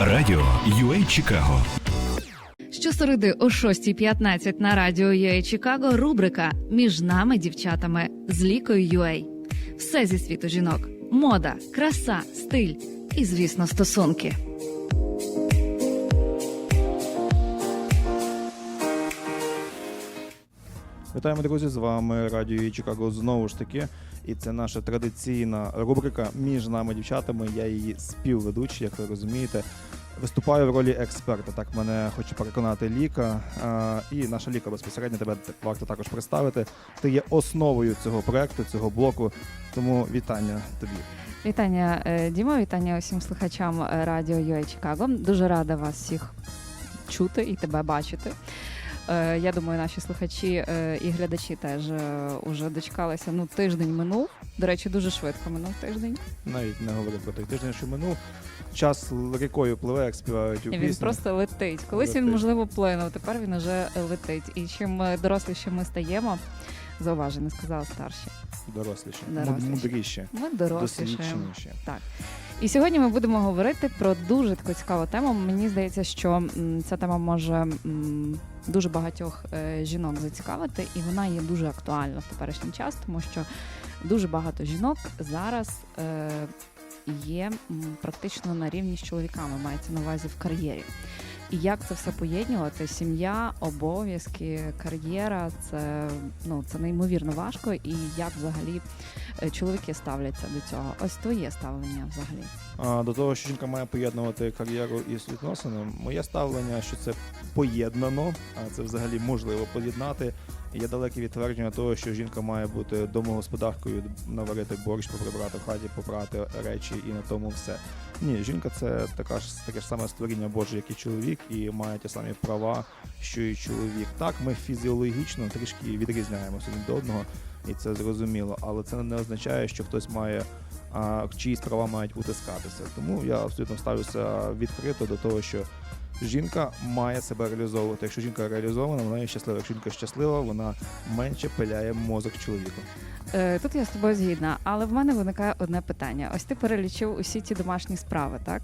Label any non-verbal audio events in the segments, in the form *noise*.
Радіо UA Чикаго. Щосереди о 6.15 на радіо UA Чикаго рубрика Між нами дівчатами з лікою UA. Все зі світу жінок: мода, краса, стиль і, звісно, стосунки. Вітаємо, друзі! З вами Радіо «Ї Чикаго знову ж таки. І це наша традиційна рубрика між нами дівчатами. Я її співведучий, як ви розумієте. Виступаю в ролі експерта. Так мене хоче переконати Ліка. А, і наша Ліка безпосередньо тебе варто також представити. Ти є основою цього проекту, цього блоку. Тому вітання тобі. Вітання, е, Дімо, вітання усім слухачам е, радіо UA Чикаго. Дуже рада вас всіх чути і тебе бачити. Е, Я думаю, наші слухачі е, і глядачі теж е, уже дочекалися. Ну, тиждень минув. До речі, дуже швидко минув тиждень. Навіть не говорив про той тиждень, що минув. Час рікою пливе, як співають у І він просто летить. Колись він, можливо, плинув, тепер він уже летить. І чим доросліше ми стаємо, зауважу, не сказала старші. доросліше, Доросліше. мудріше, Ми дорослішаємо. досвідченіші. І сьогодні ми будемо говорити про дуже таку цікаву тему. Мені здається, що ця тема може м, дуже багатьох е, жінок зацікавити, і вона є дуже актуальна в теперішній час, тому що дуже багато жінок зараз е, є практично на рівні з чоловіками, мається на увазі в кар'єрі. І як це все поєднувати? Сім'я, обов'язки, кар'єра це ну це неймовірно важко. І як взагалі чоловіки ставляться до цього? Ось твоє ставлення взагалі. А, до того, що жінка має поєднувати кар'єру із відносинами, моє ставлення, що це поєднано, а це взагалі можливо поєднати. І Я далекий від твердження того, що жінка має бути домогосподаркою, наварити борщ, поприбрати в хаті, попрати речі і на тому все. Ні, жінка це така ж таке ж саме створіння Боже, як і чоловік, і має ті самі права, що і чоловік. Так, ми фізіологічно трішки відрізняємося один до одного, і це зрозуміло, але це не означає, що хтось має а чиїсь права мають утискатися. Тому я абсолютно ставлюся відкрито до того, що жінка має себе реалізовувати. Якщо жінка реалізована, вона є щаслива. Якщо жінка щаслива, вона менше пиляє мозок чоловіку. Е, Тут я з тобою згідна, але в мене виникає одне питання. Ось ти перелічив усі ці домашні справи, так?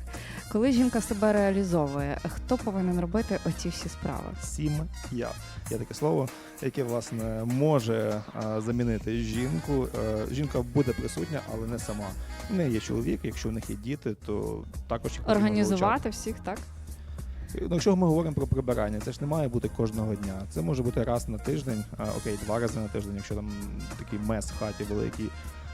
Коли жінка себе реалізовує, хто повинен робити оці всі справи? Сім'я. Є таке слово, яке власне може а, замінити жінку. Е, жінка буде присутня, але не сама. В неї є чоловік, якщо в них є діти, то також їх Організувати всіх, так? Ну, якщо ми говоримо про прибирання, це ж не має бути кожного дня. Це може бути раз на тиждень, а, окей, два рази на тиждень, якщо там такий мес в хаті великий.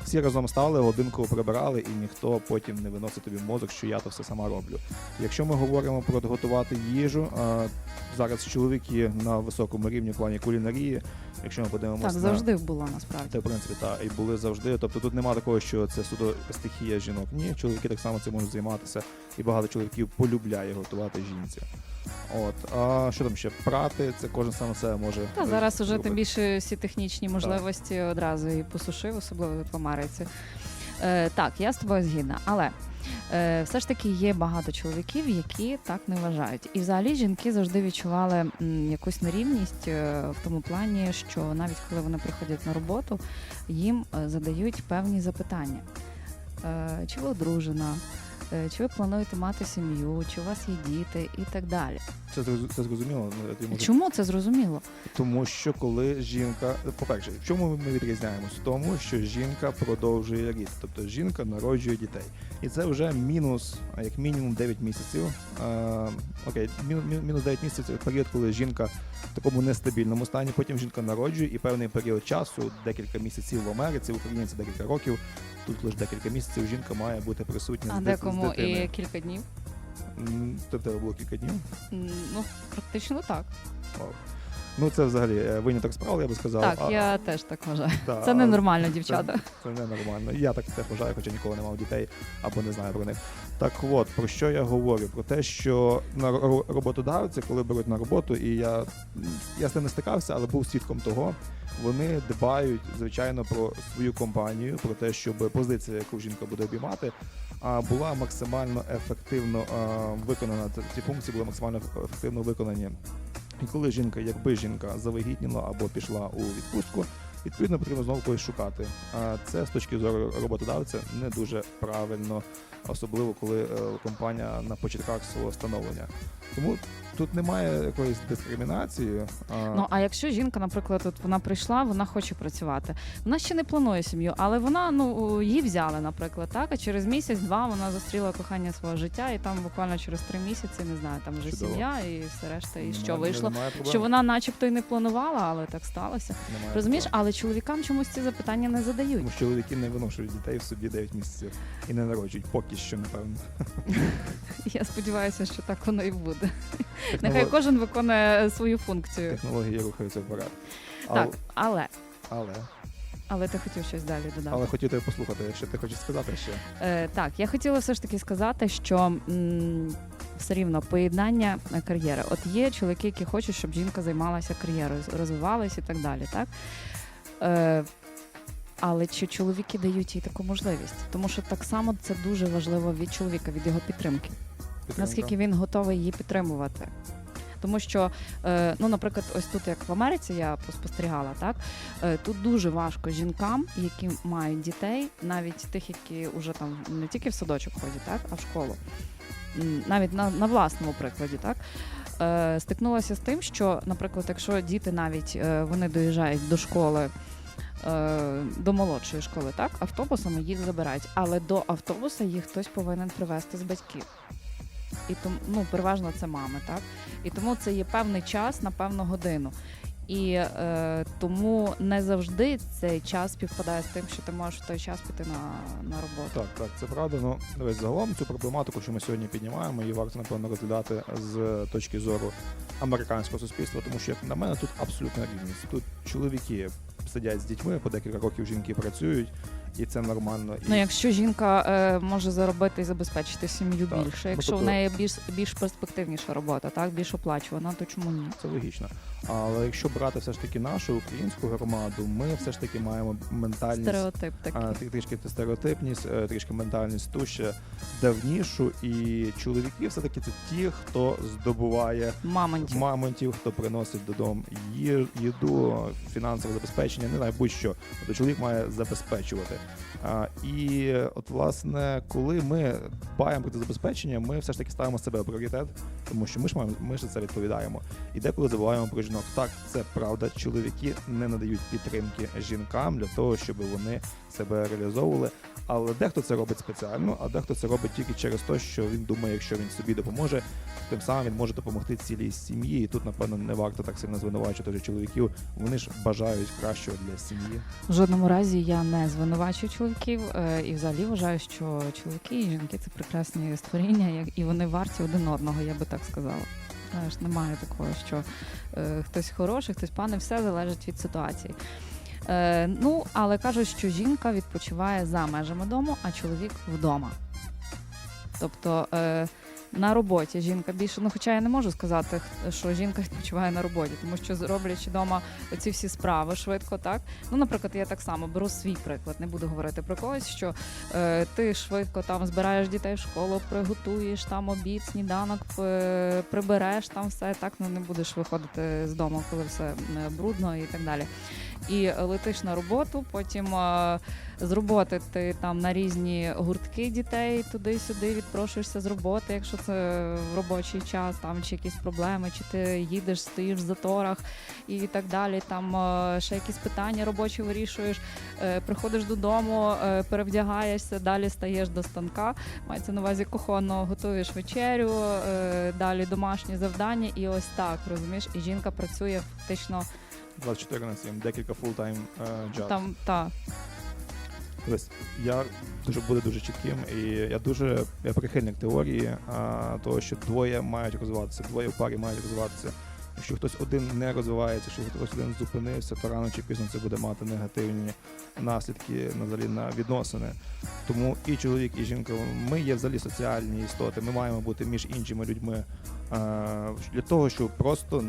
Всі разом стали, годинку прибирали, і ніхто потім не виносить тобі мозок, що я то все сама роблю. Якщо ми говоримо про готувати їжу, зараз чоловіки на високому рівні в плані кулінарії. Якщо ми подивимося Так, на завжди було насправді. це в принципі та і були завжди. Тобто тут немає такого, що це суто стихія жінок. Ні, чоловіки так само цим можуть займатися, і багато чоловіків полюбляє готувати жінці. От а що там ще прати? Це кожен сам себе може. Та зараз уже тим більше всі технічні можливості одразу і посушив, особливо в Америці. Е, так, я з тобою згідна, але все ж таки є багато чоловіків, які так не вважають. І взагалі жінки завжди відчували якусь нерівність е, в тому плані, що навіть коли вони приходять на роботу, їм е, задають певні запитання. Е, чи одружена? Е, Чи ви плануєте мати сім'ю, чи у вас є діти і так далі. Це це зрозуміло. Чому це зрозуміло? Тому що коли жінка, по-перше, в чому ми відрізняємось? В тому, що жінка продовжує рід, тобто жінка народжує дітей. І це вже мінус, а як мінімум 9 місяців. А, окей, мінус 9 місяців це період, коли жінка в такому нестабільному стані, потім жінка народжує і певний період часу, декілька місяців в Америці, в Україні це декілька років. Тут лише декілька місяців жінка має бути присутня А з, декому з декому дитиною. і кілька днів? Тобто тебе було кілька днів. Ну, практично так. Вау. Ну це взагалі е, виняток справи, я би сказав. Так, А- я теж так вважаю. та, Це ненормально, дівчата. Це ненормально. Я так теж вважаю, хоча ніколи не мав дітей або не знаю про них. Так от, про що я говорю? Про те, що на роботодавці, коли беруть на роботу, і я, я з ним не стикався, але був свідком того, вони дбають, звичайно, про свою компанію, про те, щоб позиція, яку жінка буде обіймати, а, була максимально ефективно виконана. Ці функції були максимально ефективно виконані. І коли жінка, якби жінка завагітніла або пішла у відпустку, відповідно потрібно знову когось шукати. А це з точки зору роботодавця не дуже правильно. особливо коли е, компанія на початках свого становлення. Тому тут немає якоїсь дискримінації. а, Ну а якщо жінка, наприклад, от вона прийшла, вона хоче працювати. Вона ще не планує сім'ю, але вона ну її взяли, наприклад, так. А через місяць-два вона зустріла кохання свого життя, і там буквально через три місяці не знаю, там вже Чудово. сім'я і все решта. І немає- що вийшло? Що вона, начебто, і не планувала, але так сталося. Немає Розумієш, проблем. але чоловікам чомусь ці запитання не задають. Тому що чоловіки не виношують дітей в собі 9 місяців і не народжують поки що, напевно. *laughs* Я сподіваюся, що так воно і буде. Технолог- Нехай кожен виконує свою функцію. Технології рухаються вперед. Так, Але, але але, ти хотів щось далі додати. але хотів тебе послухати, що ти хочеш сказати ще. Е, так, я хотіла все ж таки сказати, що м, все рівно поєднання е, кар'єри. От є чоловіки, які хочуть, щоб жінка займалася кар'єрою, розвивалась і так далі. Так? Е, але чи чоловіки дають їй таку можливість? Тому що так само це дуже важливо від чоловіка, від його підтримки. Наскільки він готовий її підтримувати. Тому що, е, ну, наприклад, ось тут, як в Америці, я поспостерігала, так е, тут дуже важко жінкам, які мають дітей, навіть тих, які вже там не тільки в садочок ходять, так, а в школу. Навіть на, на власному прикладі, так. Е, стикнулася з тим, що, наприклад, якщо діти навіть вони доїжджають до школи. До молодшої школи, так, автобусами їх забирають, але до автобуса їх хтось повинен привезти з батьків. І тому ну, переважно це мами, так? І тому це є певний час на певну годину. І е, тому не завжди цей час співпадає з тим, що ти можеш в той час піти на, на роботу. Так, так, це правда. Ну дивись, загалом цю проблематику, що ми сьогодні піднімаємо, її варто напевно розглядати з точки зору американського суспільства, тому що як на мене тут абсолютна рівність. Тут чоловіки сидять з дітьми, по декілька років жінки працюють, і це нормально. І Ну, якщо жінка е, може заробити і забезпечити сім'ю Так. більше, Ну, якщо тобто- в неї більш більш перспективніша робота, так більш оплачувана, то чому ні? Це логічно. Але якщо брати все ж таки нашу українську громаду, ми все ж таки маємо ментальність. Стереотип такий. А, трі- трішки стереотипність, е, трішки ментальність ту ще давнішу. І чоловіки все-таки це ті, хто здобуває Мамонтів. мамонтів, хто приносить додому ї- їду, фінансове забезпечення, не знаю, будь-що. Тобто чоловік має забезпечувати. А, і от, власне, коли ми дбаємо про це забезпечення, ми все ж таки ставимо себе в пріоритет, тому що ми ж маємо, ми ж за це відповідаємо. І деколи забуваємо про жінок. Так, це правда. Чоловіки не надають підтримки жінкам для того, щоб вони себе реалізовували. Але дехто це робить спеціально, а дехто це робить тільки через те, що він думає, якщо він собі допоможе, тим самим він може допомогти цілій сім'ї. І тут, напевно, не варто так сильно звинувачувати чоловіків. Вони ж бажають кращого для сім'ї. В жодному разі я не звинувачую чоловіків е, і взагалі вважаю, що чоловіки і жінки це прекрасні створіння, і вони варті один одного, я би так сказала. Знаєш, немає такого, що е, хтось хороший, хтось поганий, все залежить від ситуації. Е, ну, але кажуть, що жінка відпочиває за межами дому, а чоловік вдома. Тобто е, на роботі жінка більше, ну хоча я не можу сказати, що жінка *laughs* відпочиває на роботі, тому що зроблячи вдома ці всі справи швидко, так. Ну, наприклад, я так само беру свій приклад, не буду говорити про когось, що е, ти швидко там збираєш дітей в школу, приготуєш там обід, сніданок, прибереш там все, так ну не будеш виходити з дому, коли все е, брудно і так далі. І летиш на роботу, потім е, з роботи ти там на різні гуртки дітей туди-сюди відпрошуєшся з роботи, якщо це в робочий час, там чи якісь проблеми, чи ти їдеш, стоїш в заторах і так далі. Там е, ще якісь питання робочі вирішуєш, е, приходиш додому, перевдягаєшся, далі стаєш до станка. Мається на увазі кухонно, готуєш вечерю, далі домашні завдання, і ось так розумієш. І жінка працює фактично 24 на 7, декілька full-time е, там та Ось я дуже буду дуже чітким, і я дуже я прихильник теорії а, того, що двоє мають розвиватися, двоє в парі мають розвиватися. Якщо хтось один не розвивається, якщо хтось один зупинився, то рано чи пізно це буде мати негативні наслідки на взагалі на відносини. Тому і чоловік, і жінка, ми є взагалі соціальні істоти. Ми маємо бути між іншими людьми для того, щоб просто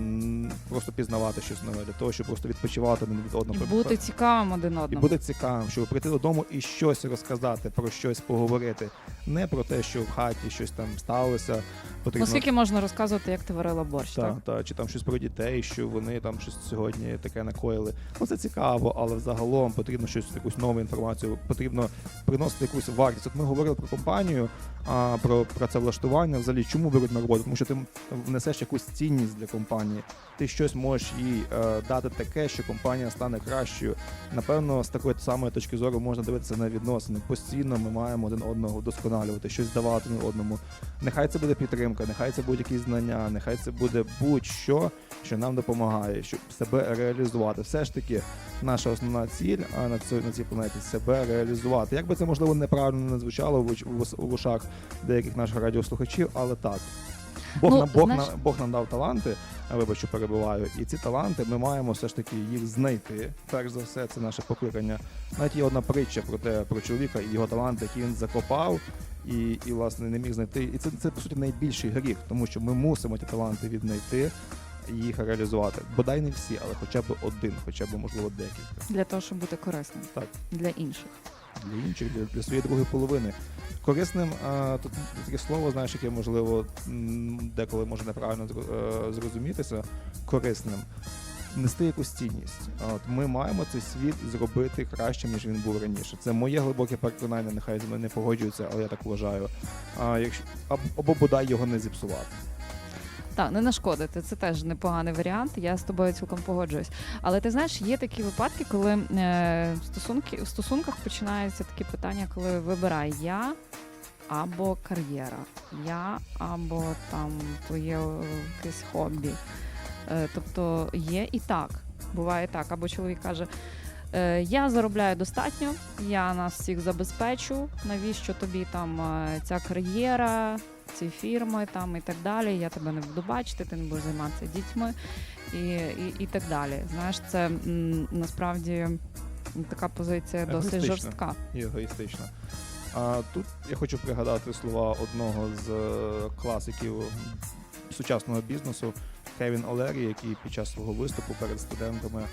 просто пізнавати щось нове, для того, щоб просто відпочивати один від і бути цікавим один І одному. буде цікавим, щоб прийти додому і щось розказати, про щось поговорити. Не про те, що в хаті щось там сталося, потрібно Ну, скільки можна розказувати, як ти варила борщ, так? та, та, чи там щось щось про дітей, що вони там щось сьогодні таке накоїли. Ну це цікаво, але взагалом потрібно щось, якусь нову інформацію, потрібно приносити якусь вартість. От ми говорили про компанію, а, про працевлаштування. Взагалі, чому беруть на роботу? Тому що ти внесеш якусь цінність для компанії. Ти щось можеш їй е, дати таке, що компанія стане кращою. Напевно, з такої самої точки зору можна дивитися на відносини. Постійно ми маємо один одного вдосконалювати, щось давати одному. Нехай це буде підтримка, нехай це будуть якісь знання, нехай це буде будь-що, що нам допомагає, щоб себе реалізувати. Все ж таки, наша основна ціль а, на цій на цій планеті себе реалізувати. Як би це можливо неправильно не звучало в, в в ушах деяких наших радіослухачів, але так. Бог, Ну, нам, Бог, знаєш- на- Бог нам дав таланти, а, вибач, що перебуваю, і ці таланти ми маємо все ж таки їх знайти. Перш за все, це наше покликання. Навіть є одна притча про те, про чоловіка і його таланти, які він закопав. І, і власне не міг знайти. І це, це по суті найбільший гріх, тому що ми мусимо ті таланти віднайти і їх реалізувати. Бодай не всі, але хоча б один, хоча б можливо декілька. Для того, щоб бути корисним Так. для інших. Для інших, для, своєї другої половини. Корисним тут таке слово, знаєш, яке можливо деколи може неправильно е, зрозумітися. Корисним. Нести якусь цінність. От ми маємо цей світ зробити кращим, ніж він був раніше. Це моє глибоке переконання, нехай зі мною не погоджуються, але я так вважаю. А якщо або бодай його не зіпсувати. Так, не нашкодити. Це теж непоганий варіант. Я з тобою цілком погоджуюсь. Але ти знаєш, є такі випадки, коли е, стосунки в стосунках починаються такі питання, коли вибирай я або кар'єра, я або там твоє е, якесь хобі. Е, тобто є і так. Буває так. Або чоловік каже. «Е, Я заробляю достатньо, я нас всіх забезпечу. Навіщо тобі там е, ця кар'єра, ці фірми там і так далі. Я тебе не буду бачити, ти не будеш займатися дітьми і, і, і так далі. Знаєш, це м, насправді така позиція досить жорстка. і егоїстично. А тут я хочу пригадати слова одного з е, класиків сучасного бізнесу Кевін Олері, який під час свого виступу перед студентами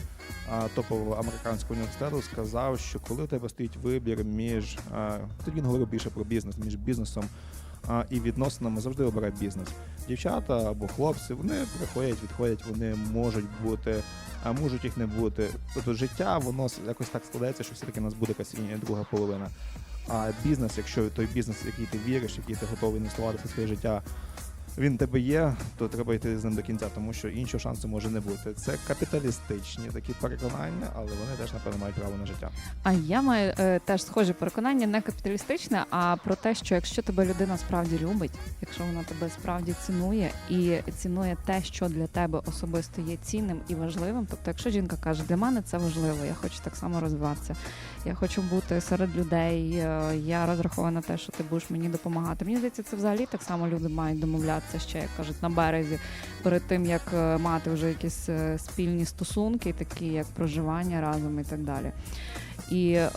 а, топового американського університету сказав, що коли у тебе стоїть вибір між а, тоді він говорив більше про бізнес, між бізнесом і відносинами, завжди обирай бізнес. Дівчата або хлопці вони приходять, відходять, вони можуть бути а можуть їх не бути. Тобто життя воно якось так складається, що все-таки у нас буде якась друга половина. А бізнес, якщо той бізнес, в який ти віриш, який ти готовий інвестувати своє життя, він тебе є, то треба йти з ним до кінця, тому що іншого шансу може не бути. Це капіталістичні такі переконання, але вони теж напевно мають право на життя. А я маю е, теж схожі переконання, не капіталістичне, а про те, що якщо тебе людина справді любить, якщо вона тебе справді цінує і цінує те, що для тебе особисто є цінним і важливим. Тобто, якщо жінка каже, для мене це важливо, я хочу так само розвиватися, я хочу бути серед людей, е, я розраховую на те, що ти будеш мені допомагати. Мені здається, це взагалі так само люди мають домовлятися ще, як кажуть, на березі, перед тим як е, мати вже якісь е, спільні стосунки, такі як проживання разом і так далі. І е,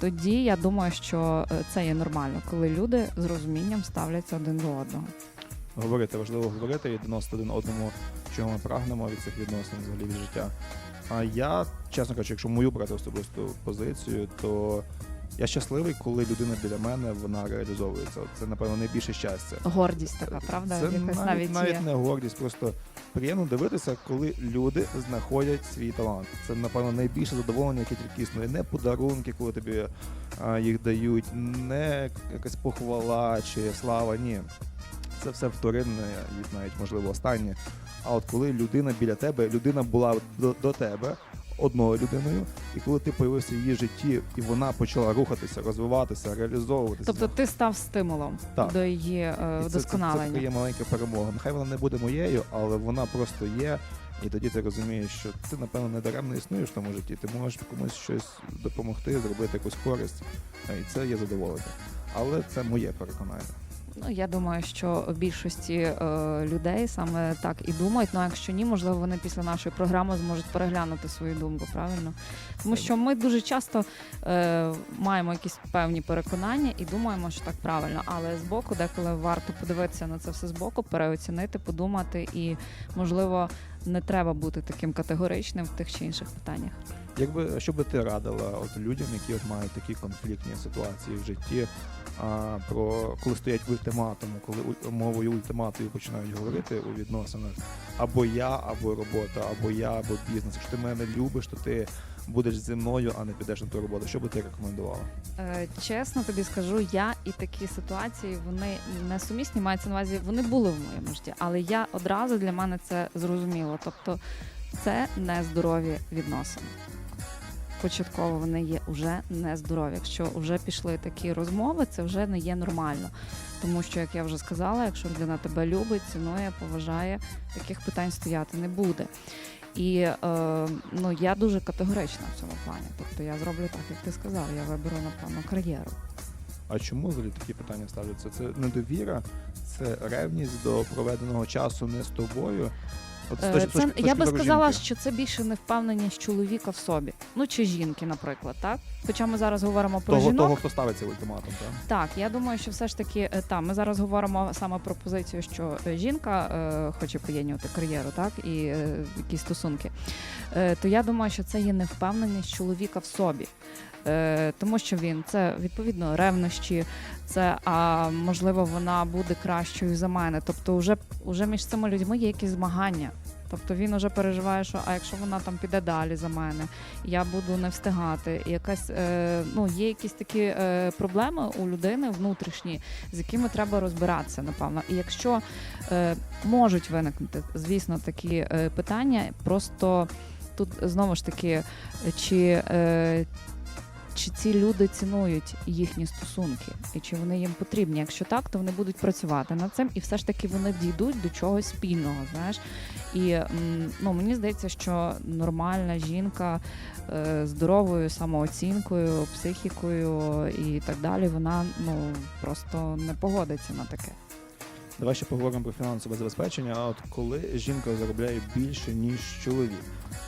тоді я думаю, що е, це є нормально, коли люди з розумінням ставляться один до одного. Говорити важливо говорити і доносити один одному, чого ми прагнемо від цих відносин, взагалі від життя. А я, чесно кажучи, якщо мою брати особисту позицію, то я щасливий, коли людина біля мене вона реалізовується. Це, напевно, найбільше щастя. Гордість така, правда? Це Якась навіть, навіть, навіть є. не гордість, просто приємно дивитися, коли люди знаходять свій талант. Це, напевно, найбільше задоволення, яке тільки існує. Не подарунки, коли тобі а, їх дають, не якась похвала чи слава. Ні. Це все вторинне, і навіть можливо останнє. А от коли людина біля тебе, людина була до, до тебе одною людиною, і коли ти появився в її житті, і вона почала рухатися, розвиватися, реалізовуватися. Тобто ти став стимулом Так. до її е, І це, це, це така є маленька перемога. Нехай вона не буде моєю, але вона просто є. І тоді ти розумієш, що ти, напевно, не даремно існуєш в тому житті. Ти можеш комусь щось допомогти, зробити якусь користь. І це є задоволення. Але це моє переконання. Ну я думаю, що більшості е, людей саме так і думають. Ну а якщо ні, можливо, вони після нашої програми зможуть переглянути свою думку, правильно? Тому що ми дуже часто е, маємо якісь певні переконання і думаємо, що так правильно. Але збоку, деколи варто подивитися на це все збоку, переоцінити, подумати і можливо не треба бути таким категоричним в тих чи інших питаннях. Якби що би ти радила от людям, які от мають такі конфліктні ситуації в житті, а, про коли стоять в ультиматуму, коли уль- мовою ультиматою починають говорити у відносинах або я, або робота, або я, або бізнес. Якщо ти мене любиш, то ти будеш зі мною, а не підеш на ту роботу. Що би ти рекомендувала? Е, чесно тобі скажу, я і такі ситуації вони несумісні, мається на увазі, вони були в моєму житті, але я одразу для мене це зрозуміло. Тобто це нездорові відносини. Початково вони є вже нездорові. Якщо вже пішли такі розмови, це вже не є нормально. Тому що, як я вже сказала, якщо людина тебе любить, цінує, поважає, таких питань стояти не буде. І е, ну я дуже категорична в цьому плані. Тобто я зроблю так, як ти сказав, я виберу напевно кар'єру. А чому взагалі такі питання ставляться? Це недовіра, це ревність до проведеного часу не з тобою. От з Е, точки- Це точки- я би сказала, жінки. що це більше невпевненість чоловіка в собі, ну чи жінки, наприклад, так. Хоча ми зараз говоримо про того, жінок. того, хто ставиться ультиматум, так? Так, я думаю, що все ж таки е, та ми зараз говоримо саме про позицію, що е, жінка е, хоче поєднувати кар'єру, так і е, якісь стосунки. Е, то я думаю, що це є невпевненість чоловіка в собі. Е, тому що він це відповідно ревнощі, це а можливо вона буде кращою за мене. Тобто, вже, вже між цими людьми є якісь змагання. Тобто він уже переживає, що а якщо вона там піде далі за мене, я буду не встигати. І якась е, ну є якісь такі е, проблеми у людини внутрішні, з якими треба розбиратися, напевно. І якщо е, можуть виникнути, звісно, такі е, питання, просто тут знову ж таки, е, чи. Чи ці люди цінують їхні стосунки, і чи вони їм потрібні? Якщо так, то вони будуть працювати над цим, і все ж таки вони дійдуть до чогось спільного. Знаєш, і ну мені здається, що нормальна жінка е, здоровою самооцінкою, психікою і так далі, вона ну просто не погодиться на таке. Давай ще поговоримо про фінансове забезпечення. А от коли жінка заробляє більше ніж чоловік,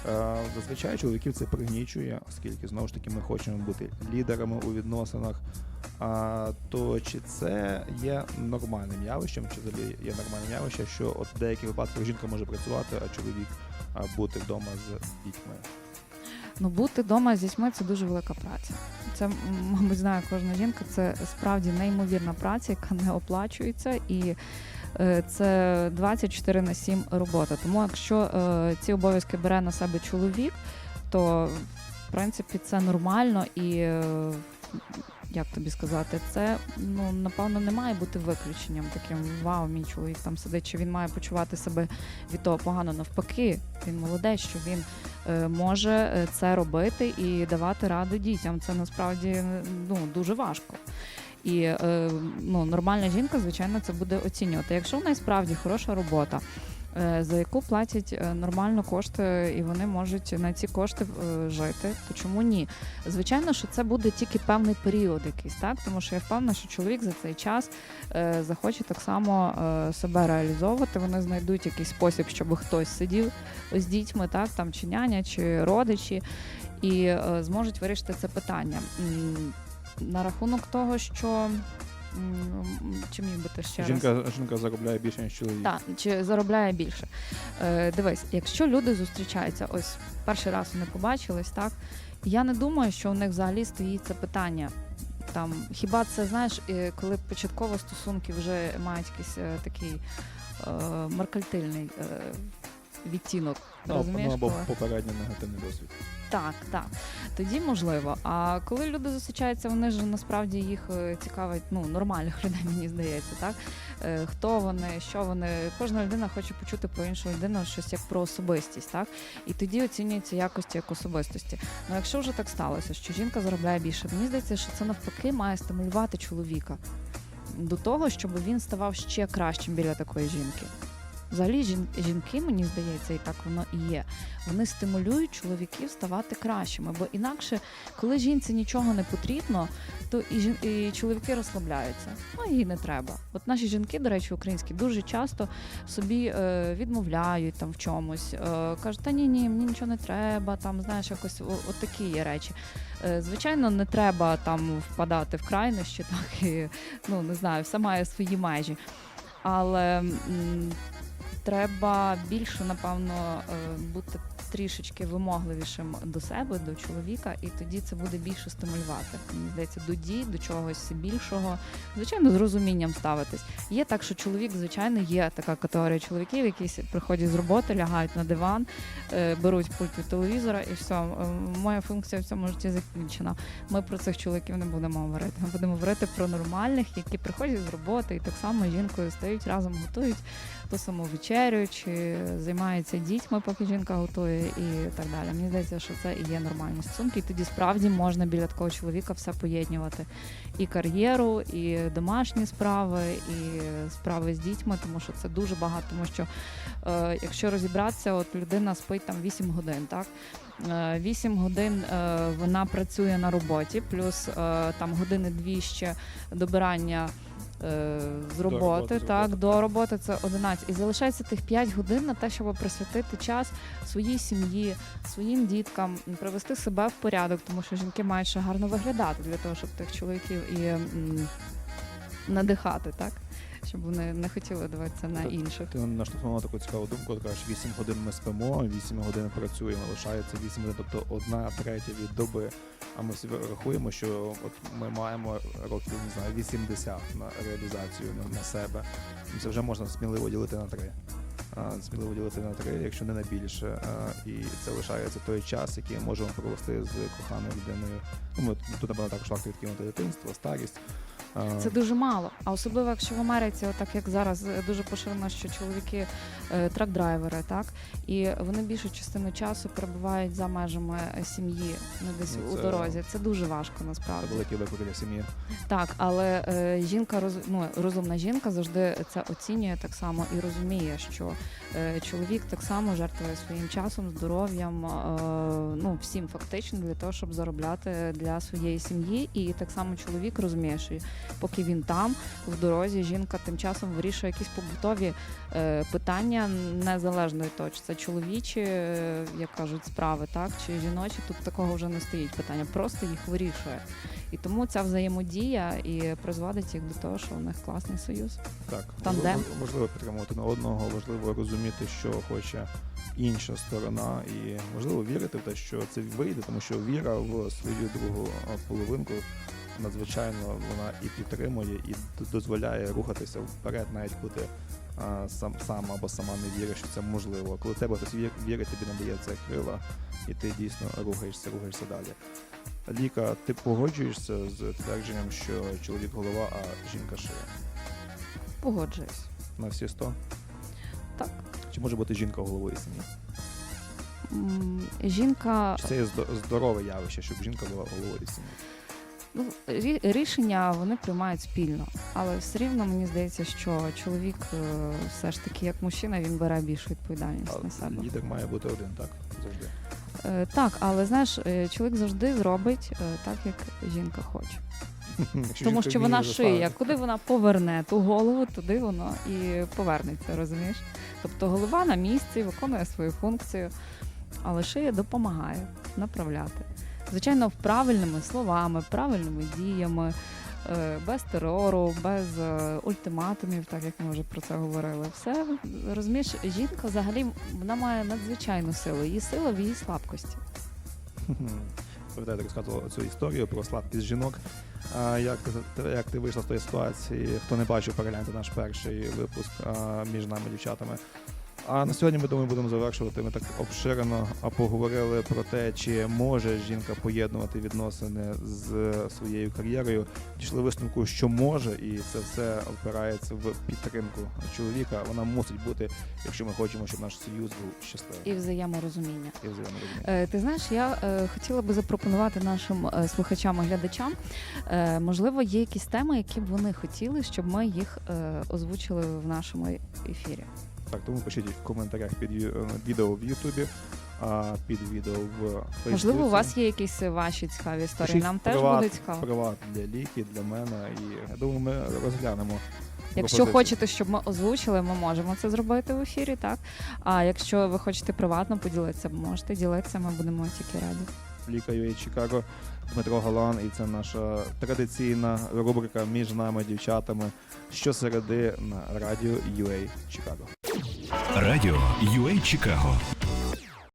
Е, зазвичай чоловіків це пригнічує, оскільки знову ж таки ми хочемо бути лідерами у відносинах. А, то чи це є нормальним явищем, чи взагалі є нормальним явищем, що от в деяких випадках жінка може працювати, а чоловік бути вдома з дітьми? Ну, бути вдома з дітьми це дуже велика праця. Це, мабуть, знає кожна жінка. Це справді неймовірна праця, яка не оплачується, і е, це 24 на 7 робота. Тому якщо е, ці обов'язки бере на себе чоловік, то в принципі це нормально і. Е, Як тобі сказати, це ну напевно не має бути виключенням таким вау, мій чоловік там сидить, чи він має почувати себе від того погано. Навпаки, він молодець, що він е, може е, це робити і давати раду дітям. Це насправді ну дуже важко. І е, ну, нормальна жінка, звичайно, це буде оцінювати. Якщо в неї справді хороша робота, е, за яку платять е, нормально кошти, і вони можуть на ці кошти е, жити, то чому ні? Звичайно, що це буде тільки певний період якийсь, так тому що я впевнена, що чоловік за цей час е, захоче так само е, себе реалізовувати. Вони знайдуть якийсь спосіб, щоб хтось сидів з дітьми, так там чи няня, чи родичі, і е, зможуть вирішити це питання. На рахунок того, що чи міг би ти ще раз? Жінка, жінка заробляє більше ніж чоловік. Так, чи заробляє більше. Е, дивись, якщо люди зустрічаються, ось перший раз вони побачились, так я не думаю, що у них взагалі стоїть це питання. Там хіба це знаєш, е, коли початково стосунки вже мають якийсь е, такий е, меркальтильний е, відтінок. Ну, розумієш? ну, або коли? попередньо негативний досвід. Так, так. Тоді можливо. А коли люди зустрічаються, вони ж насправді їх е, цікавить ну, нормальних *laughs* людей, мені здається, так? Е, Хто вони, що вони. Кожна людина хоче почути про іншу людину щось як про особистість, так? І тоді оцінюються якості як особистості. Ну якщо вже так сталося, що жінка заробляє більше, мені здається, що це навпаки має стимулювати чоловіка до того, щоб він ставав ще кращим біля такої жінки. Взагалі, жінки, мені здається, і так воно і є. Вони стимулюють чоловіків ставати кращими, бо інакше, коли жінці нічого не потрібно, то і, жін- і чоловіки розслабляються. Ну їй не треба. От наші жінки, до речі, українські, дуже часто собі е, відмовляють там в чомусь, е, кажуть, та ні, ні, мені нічого не треба. Там знаєш, якось от такі є речі. Е, звичайно, не треба там впадати в крайнощі, *laughs* так і ну не знаю, все має свої межі. Але треба більше, напевно, е, бути трішечки вимогливішим до себе, до чоловіка, і тоді це буде більше стимулювати. Мені здається, до дій, до чогось більшого. Звичайно, з розумінням ставитись. Є так, що чоловік, звичайно, є така категорія чоловіків, які приходять з роботи, лягають на диван, е, беруть пульт від телевізора, і все. Моя функція в цьому житті закінчена. Ми про цих чоловіків не будемо говорити. Ми будемо говорити про нормальних, які приходять з роботи і так само жінкою стають разом, готують ту саму вечерю, чи займаються дітьми, поки жінка готує, і так далі. Мені здається, що це і є нормальні стосунки. І тоді справді можна біля такого чоловіка все поєднувати. І кар'єру, і домашні справи, і справи з дітьми, тому що це дуже багато. Тому що е, якщо розібратися, от людина спить там 8 годин, так. 8 годин е, вона працює на роботі, плюс е, там години-дві ще добирання е, з роботи, роботи, так, до роботи це 11. І залишається тих 5 годин на те, щоб присвятити час своїй сім'ї, своїм діткам, привести себе в порядок, тому що жінки мають ще гарно виглядати для того, щоб тих чоловіків і м, надихати, так? Щоб вони не хотіли дивитися на інших. Ти наштовхнула таку цікаву думку, ти кажеш, 8 годин ми спимо, 8 годин працюємо, лишається 8 годин, тобто одна третя від доби. А ми собі рахуємо, що от ми маємо років не знаю 80 на реалізацію на, на себе. Це вже можна сміливо ділити на три. Сміливо ділити на три, якщо не на більше. І це лишається той час, який ми можемо провести з коханою людиною. Ну, ми, тут, напевно, також варто відкинути дитинство, старість. А, Це дуже мало. А особливо, якщо в Америці, отак як зараз е, дуже поширено, що чоловіки е, трак-драйвери, так і вони більшу частину часу перебувають за межами е, сім'ї, не десь Ну, у дорозі. Це дуже важко Це насправді. великий виклик для сім'ї. Так, але е, жінка роз, ну, розумна жінка завжди це оцінює так само і розуміє, що е, чоловік так само жертвує своїм часом, здоров'ям, е, ну всім фактично для того, щоб заробляти для своєї сім'ї. І так само чоловік розуміє, що поки він там в дорозі, жінка тим часом вирішує якісь побутові е, питання незалежно від того, чи це чоловічі, е, як кажуть, справи, так чи жіночі. Тут такого вже не стоїть питання, просто їх вирішує. І тому ця взаємодія і призводить їх до того, що у них класний союз. Так, Тандем. важливо підтримувати на одного, важливо розуміти, що хоче інша сторона, і важливо вірити в те, що це вийде, тому що віра в свою другу половинку надзвичайно вона і підтримує, і дозволяє рухатися вперед, навіть коли ти а, сам, сам або сама не віриш, що це можливо. Коли тебе хтось вір- вірить, тобі надає це крила, і ти дійсно рухаєшся, рухаєшся далі. Ліка, ти погоджуєшся з твердженням, що чоловік голова, а жінка шия? Погоджуюсь. На всі 100? Так. Чи може бути жінка головою сім'ї? Жінка Чи це є здорове явище, щоб жінка була головою сім'ї? Ну, рі- рішення вони приймають спільно, але все рівно мені здається, що чоловік е, все ж таки, як мужчина, він бере більшу відповідальність на А себе. лідер має бути один, так? Завжди. Е, Так, але знаєш, е, чоловік завжди зробить так, як жінка хоче. Тому що вона шиє, куди вона поверне ту голову, туди воно і повернеться, розумієш? Тобто голова на місці, виконує свою функцію, але шия допомагає направляти. Звичайно, правильними словами, правильними діями, е, без терору, без е, ультиматумів, так як ми вже про це говорили. Все розумієш, жінка взагалі вона має надзвичайну силу. Її сила в її слабкості. Пам'ятаю, ти розказувала цю історію про слабкість жінок. А як, як ти вийшла з тої ситуації? Хто не бачив, перегляньте наш перший випуск між нами дівчатами. А на сьогодні ми думаю, будемо завершувати. Ми так обширено поговорили про те, чи може жінка поєднувати відносини з своєю кар'єрою. Дійшли висновку, що може, і це все впирається в підтримку чоловіка. Вона мусить бути, якщо ми хочемо, щоб наш союз був щасливий І взаєморозуміння. і взаєморозуміння. Е, Ти знаєш, я е, хотіла би запропонувати нашим е, слухачам і глядачам. Е, можливо, є якісь теми, які б вони хотіли, щоб ми їх е, озвучили в нашому ефірі. Так, тому пишіть в коментарях під е, відео в Ютубі, а під відео в Фейсбуці. Можливо, у вас є якісь ваші цікаві історії. Пишіть Нам теж приват, буде цікаво. Приват для ліки, для мене. І я думаю, ми розглянемо. Якщо хочете, щоб ми озвучили, ми можемо це зробити в ефірі, так? А якщо ви хочете приватно поділитися, можете ділитися, ми будемо тільки раді. Ліка UA Чикаго, Дмитро Галан, і це наша традиційна рубрика між нами, дівчатами, щосереди на радіо UA Чикаго. Радіо UA Чикаго